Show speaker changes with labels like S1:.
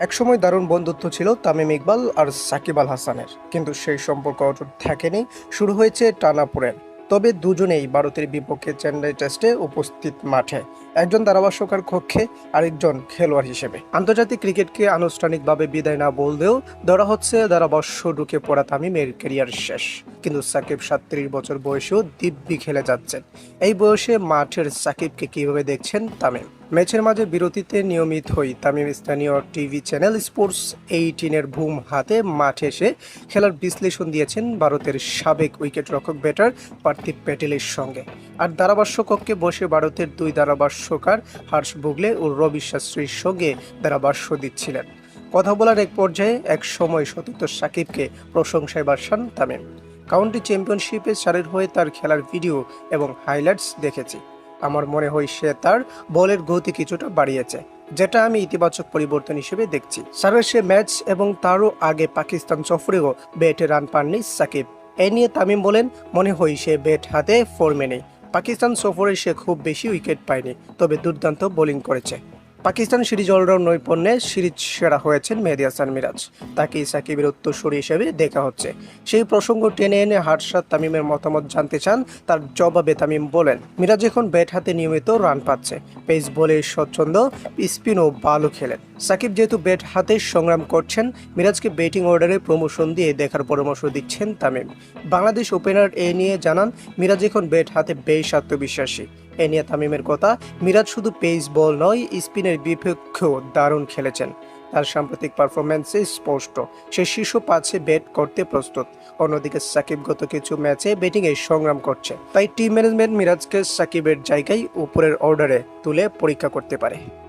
S1: একসময় দারুণ বন্ধুত্ব ছিল তামিম ইকবাল আর সাকিব আল হাসানের। কিন্তু সেই সম্পর্ক অটুট থাকেনি, শুরু হয়েছে টানাপুরের তবে দুজনেই ভারতের বিপক্ষে চেন্নাই টেস্টে উপস্থিত মাঠে। একজন ধারাভাষ্যকার কক্ষে আরেকজন খেলোয়াড় হিসেবে। আন্তর্জাতিক ক্রিকেটকে আনুষ্ঠানিকভাবে বিদায় না বললেও ধরা হচ্ছে ধারাভাষ্য ঢুকে পড়া তামিমের ক্যারিয়ার শেষ। কিন্তু সাকিব সাতত্রিশ বছর বয়সেও দিব্যি খেলে যাচ্ছেন। এই বয়সে মাঠের সাকিবকে কীভাবে দেখছেন তামিম? ম্যাচের মাঝে বিরতিতে নিয়মিত হই তামিম স্থানীয় টিভি চ্যানেল স্পোর্টস এইটিনের বুম হাতে মাঠে এসে খেলার বিশ্লেষণ দিয়েছেন ভারতের সাবেক উইকেট রক্ষক ব্যাটার পার্থিব প্যাটেলের সঙ্গে। আর ধারাভাষ্য কক্ষে বসে ভারতের দুই ধারাভাষ্যকার হর্ষ বুগলে ও রবি শাস্ত্রীর সঙ্গে ধারাভাষ্য দিচ্ছিলেন কথা বলার এক পর্যায়ে এক সময় সতীর্থ সাকিবকে প্রশংসায় বাসান তামিম। কাউন্টি চ্যাম্পিয়নশিপে সারের হয়ে তার খেলার ভিডিও এবং হাইলাইটস দেখেছি। আমার মনে হয় সে তার বলের গতি কিছুটা বাড়িয়েছে, যেটা আমি ইতিবাচক পরিবর্তন হিসেবে দেখছি। সারের সে ম্যাচ এবং তারও আগে পাকিস্তান সফরেও ব্যাটে রান পাননি সাকিব। এ নিয়ে তামিম বলেন, মনে হয় সে ব্যাট হাতে ফর্মে নেই। পাকিস্তান সফরে সে খুব বেশি উইকেট পায়নি তবে দুর্দান্ত বোলিং করেছে। পাকিস্তান সিরিজ অলরাউন্ড নৈপুণ্যে সিরিজ সেরা হয়েছেন মেহেদি হাসান মিরাজ। তাকে সাকিবের উত্তরসূরি হিসেবে দেখা হচ্ছে। সেই প্রসঙ্গ টেনে এনে হারসাদ তামিমের মতামত জানতে চান, তার জবাবে তামিম বলেন, মিরাজ এখন ব্যাট হাতে নিয়মিত রান পাচ্ছে। পেস বলে স্বচ্ছন্দ স্পিনও ভালো খেলেন। সাকিব যেহেতু ব্যাট হাতে সংগ্রাম করছেন, মিরাজকে ব্যাটিং অর্ডারে প্রমোশন দিয়ে দেখার পরামর্শ দিচ্ছেন তামিম। বাংলাদেশ ওপেনার এ নিয়ে জানান, মিরাজ এখন ব্যাট হাতে বেশ আত্মবিশ্বাসী। এ নিয়ে তামিমের কথা। মিরাজ শুধু পেস বল নয়, স্পিনের বিপক্ষেও দারুণ খেলেছেন। তার সাম্প্রতিক পারফরম্যান্সে স্পষ্ট। সে শীর্ষ পাঁচে ব্যাট করতে প্রস্তুত। অন্যদিকে সাকিব গত কিছু ম্যাচে ব্যাটিংয়ে সংগ্রাম করছে। তাই টিম ম্যানেজমেন্ট মিরাজকে সাকিবের জায়গায় উপরের অর্ডারে তুলে পরীক্ষা করতে পারে।